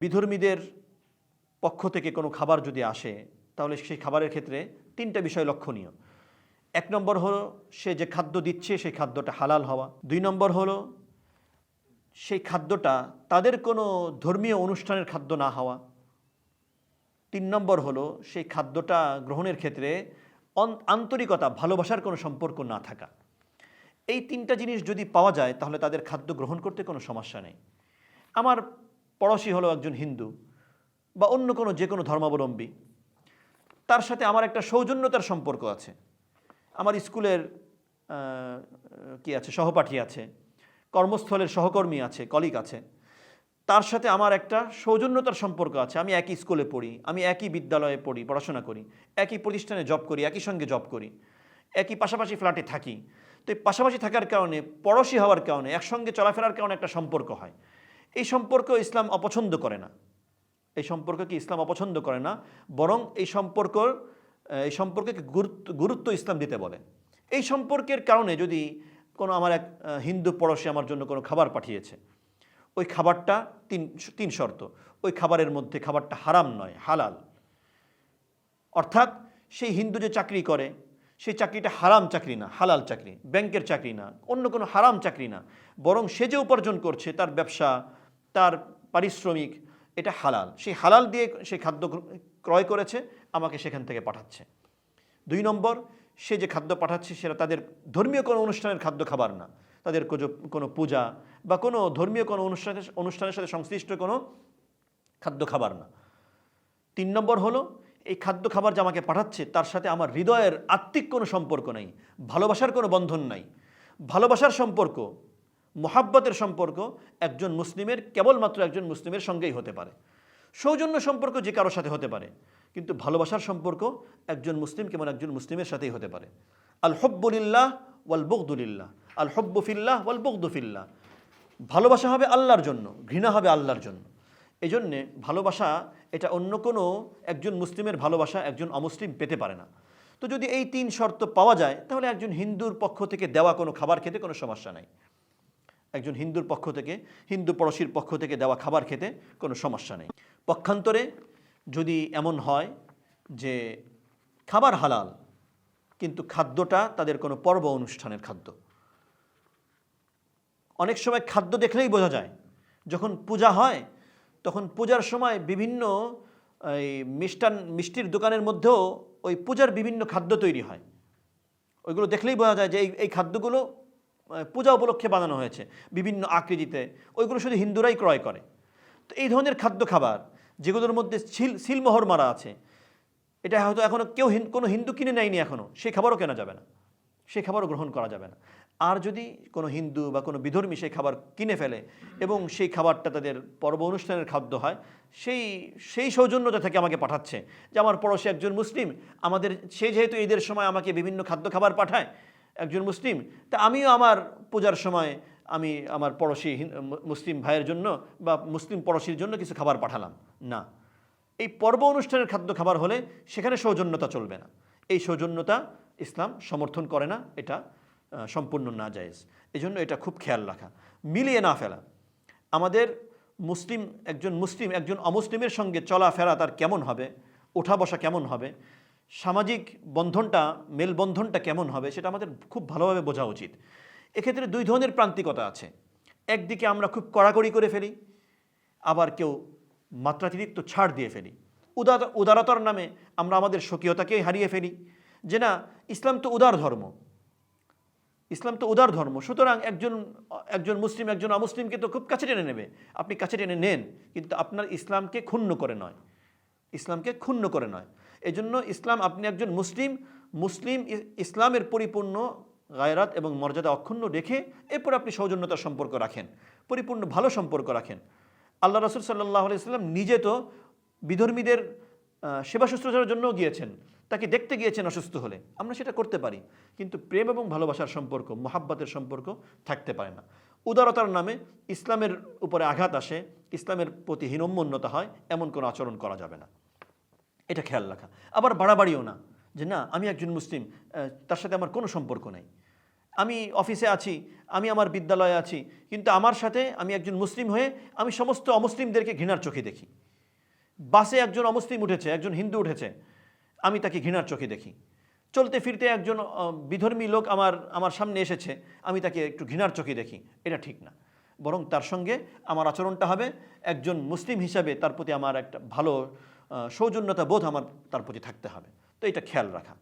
বিধর্মীদের পক্ষ থেকে কোনো খাবার যদি আসে, তাহলে সেই খাবারের ক্ষেত্রে তিনটা বিষয় লক্ষণীয়। এক নম্বর হলো, সে যে খাদ্য দিচ্ছে, সেই খাদ্যটা হালাল হওয়া। দুই নম্বর হলো, সেই খাদ্যটা তাদের কোনো ধর্মীয় অনুষ্ঠানের খাদ্য না হওয়া। তিন নম্বর হলো, সেই খাদ্যটা গ্রহণের ক্ষেত্রে আন্তরিকতা, ভালোবাসার কোনো সম্পর্ক না থাকা। এই তিনটা জিনিস যদি পাওয়া যায়, তাহলে তাদের খাদ্য গ্রহণ করতে কোনো সমস্যা নেই। আমার পড়োশি হলো একজন হিন্দু বা অন্য কোনো যে কোনো ধর্মাবলম্বী। তার সাথে আমার একটা সৌজন্যতার সম্পর্ক আছে। আমার স্কুলের কি আছে, সহপাঠী আছে, কর্মস্থলের সহকর্মী আছে কলিগ আছে। তার সাথে আমার একটা সৌজন্যতার সম্পর্ক আছে। আমি একই স্কুলে পড়ি, আমি একই বিদ্যালয়ে পড়ি, পড়াশোনা করি, একই প্রতিষ্ঠানে জব করি, একই সঙ্গে জব করি, একই পাশাপাশি ফ্ল্যাটে থাকি। তো এই পাশাপাশি থাকার কারণে, পড়োশি হওয়ার কারণে, একসঙ্গে চলাফেরার কারণে একটা সম্পর্ক হয়। এই সম্পর্ক ইসলাম অপছন্দ করে না। এই সম্পর্ককে ইসলাম অপছন্দ করে না, বরং এই সম্পর্ক, এই সম্পর্কে গুরুত্ব গুরুত্ব ইসলাম দিতে বলে। এই সম্পর্কের কারণে যদি কোনো আমার এক হিন্দু পড়োশি আমার জন্য কোনো খাবার পাঠিয়েছে, ওই খাবারটা তিন তিন শর্ত। ওই খাবারের মধ্যে খাবারটা হারাম নয়, হালাল। অর্থাৎ সেই হিন্দু যে চাকরি করে, সেই চাকরিটা হারাম চাকরি না, হালাল চাকরি, ব্যাংকের চাকরি না, অন্য কোনো হারাম চাকরি না, বরং সে যে উপার্জন করছে, তার ব্যবসা তার পারিশ্রমিক, এটা হালাল। সেই হালাল দিয়ে সেই খাদ্য ক্রয় করেছে, আমাকে সেখান থেকে পাঠাচ্ছে। দুই নম্বর, সে যে খাদ্য পাঠাচ্ছে, সেটা তাদের ধর্মীয় কোনো অনুষ্ঠানের খাদ্য খাবার না। তাদের কোনো পূজা বা কোনো ধর্মীয় কোনো অনুষ্ঠানের অনুষ্ঠানের সাথে সংশ্লিষ্ট কোনো খাদ্য খাবার না। তিন নম্বর হলো, এই খাদ্য খাবার যে আমাকে পাঠাচ্ছে, তার সাথে আমার হৃদয়ের আত্মিক কোনো সম্পর্ক নেই, ভালোবাসার কোনো বন্ধন নাই। ভালোবাসার সম্পর্ক মোহাব্বতের সম্পর্ক একজন মুসলিমের, কেবলমাত্র একজন মুসলিমের সঙ্গেই হতে পারে। সৌজন্য সম্পর্ক যে কারোর সাথে হতে পারে, কিন্তু ভালোবাসার সম্পর্ক একজন মুসলিম কেমন একজন মুসলিমের সাথেই হতে পারে। আল হব্বুলিল্লাহ ওয়াল বগদুলিল্লাহ আল হব্বুফিল্লাহ ওয়াল বগদুফিল্লাহ ভালোবাসা হবে আল্লাহর জন্য, ঘৃণা হবে আল্লাহর জন্য। এই জন্যে ভালোবাসা, এটা অন্য কোনো একজন মুসলিমের ভালোবাসা একজন অমুসলিম পেতে পারে না। তো যদি এই তিন শর্ত পাওয়া যায়, তাহলে একজন হিন্দুর পক্ষ থেকে দেওয়া কোনো খাবার খেতে কোনো সমস্যা নাই। একজন হিন্দুর পক্ষ থেকে, হিন্দু পড়শির পক্ষ থেকে দেওয়া খাবার খেতে কোনো সমস্যা নেই। পক্ষান্তরে যদি এমন হয় যে খাবার হালাল, কিন্তু খাদ্যটা তাদের কোনো পর্ব অনুষ্ঠানের খাদ্য। অনেক সময় খাদ্য দেখলেই বোঝা যায়, যখন পূজা হয়, তখন পূজার সময় বিভিন্ন, এই মিষ্টান, মিষ্টির দোকানের মধ্যেও ওই পূজার বিভিন্ন খাদ্য তৈরি হয়। ওইগুলো দেখলেই বোঝা যায় যে এই খাদ্যগুলো পূজা উপলক্ষে বানানো হয়েছে, বিভিন্ন আকৃতিতে। ওইগুলো শুধু হিন্দুরাই ক্রয় করে। তো এই ধরনের খাদ্য খাবার, যেগুলোর মধ্যে সিল সিলমোহর মারা আছে, এটা হয়তো এখনও কেউ কোনো হিন্দু কিনে নেয়নি এখনও সেই খাবারও কেনা যাবে না। সেই খাবারও গ্রহণ করা যাবে না। আর যদি কোনো হিন্দু বা কোনো বিধর্মী সেই খাবার কিনে ফেলে এবং সেই খাবারটা তাদের পর্ব অনুষ্ঠানের খাদ্য হয়, সেই সেই সৌজন্যতা থেকে আমাকে পাঠাচ্ছে যে আমার পড়োশি একজন মুসলিম, আমাদের, সে যেহেতু ঈদের সময় আমাকে বিভিন্ন খাদ্য খাবার পাঠায় একজন মুসলিম, তা আমিও আমার পূজার সময় আমি আমার পড়োশি মুসলিম ভাইয়ের জন্য বা মুসলিম পড়োশির জন্য কিছু খাবার পাঠালাম। না। এই পর্ব অনুষ্ঠানের খাদ্য খাবার হলে সেখানে সৌজন্যতা চলবে না। এই সৌজন্যতা ইসলাম সমর্থন করে না, এটা সম্পূর্ণ না জায়েজ এই জন্য এটা খুব খেয়াল রাখা। মিলিয়ে না ফেলা। আমাদের মুসলিম, একজন মুসলিম, একজন অমুসলিমের সঙ্গে চলাফেরা তার কেমন হবে? ওঠা বসা কেমন হবে? সামাজিক বন্ধনটা, মেলবন্ধনটা কেমন হবে সেটা আমাদের খুব ভালোভাবে বোঝা উচিত। এক্ষেত্রে দুই ধরনের প্রান্তিকতা আছে। একদিকে আমরা খুব কড়াকড়ি করে ফেলি, আবার কেউ মাত্রাতিরিক্ত ছাড় দিয়ে ফেলি। উদার, উদারতার নামে আমরা আমাদের স্বকীয়তাকে হারিয়ে ফেলি। যে না, ইসলাম তো উদার ধর্ম। ইসলাম তো উদার ধর্ম। সুতরাং একজন একজন মুসলিম, একজন অমুসলিমকে তো খুব কাছে টেনে নেবে। আপনি কাছে টেনে নেন, কিন্তু আপনার ইসলামকে ক্ষুণ্ণ করে নয়। ইসলামকে ক্ষুণ্ণ করে নয়। এই জন্য ইসলাম আপনি একজন মুসলিম মুসলিম ইসলামের পরিপূর্ণ গায়রাত এবং মর্যাদা অক্ষুণ্ণ রেখে এরপর আপনি সৌজন্যতার সম্পর্ক রাখেন, পরিপূর্ণ ভালো সম্পর্ক রাখেন। আল্লাহ রসুল সাল্লাহ আলাইসাল্লাম নিজে তো বিধর্মীদের সেবা শুশ্রূষার জন্য গিয়েছেন, তাকে দেখতে গিয়েছেন অসুস্থ হলে, আমরা সেটা করতে পারি, কিন্তু প্রেম এবং ভালোবাসার সম্পর্ক, মহাব্বাতের সম্পর্ক থাকতে পারে না। উদারতার নামে ইসলামের উপরে আঘাত আসে, ইসলামের প্রতি হীনম্মন্যতা হয়, এমন কোনো আচরণ করা যাবে না। এটা খেয়াল রাখা। আবার বাড়াবাড়িও না, যে না, আমি একজন মুসলিম তার সাথে আমার কোনো সম্পর্ক নেই। আমি অফিসে আছি, আমি আমার বিদ্যালয়ে আছি, কিন্তু আমার সাথে আমি একজন মুসলিম হয়ে আমি সমস্ত অমুসলিমদেরকে ঘৃণার চোখে দেখি। বাসে একজন অমুসলিম উঠেছে, একজন হিন্দু উঠেছে, আমি তাকে ঘৃণার চোখে দেখি। চলতে ফিরতে একজন বিধর্মী লোক আমার আমার সামনে এসেছে, আমি তাকে একটু ঘৃণার চোখে দেখি। এটা ঠিক না। বরং তার সঙ্গে আমার আচরণটা হবে, একজন মুসলিম হিসাবে তার প্রতি আমার একটা ভালো সৌজন্যতা বোধ আমার তার প্রতি থাকতে হবে। তো এটা খেয়াল রাখা।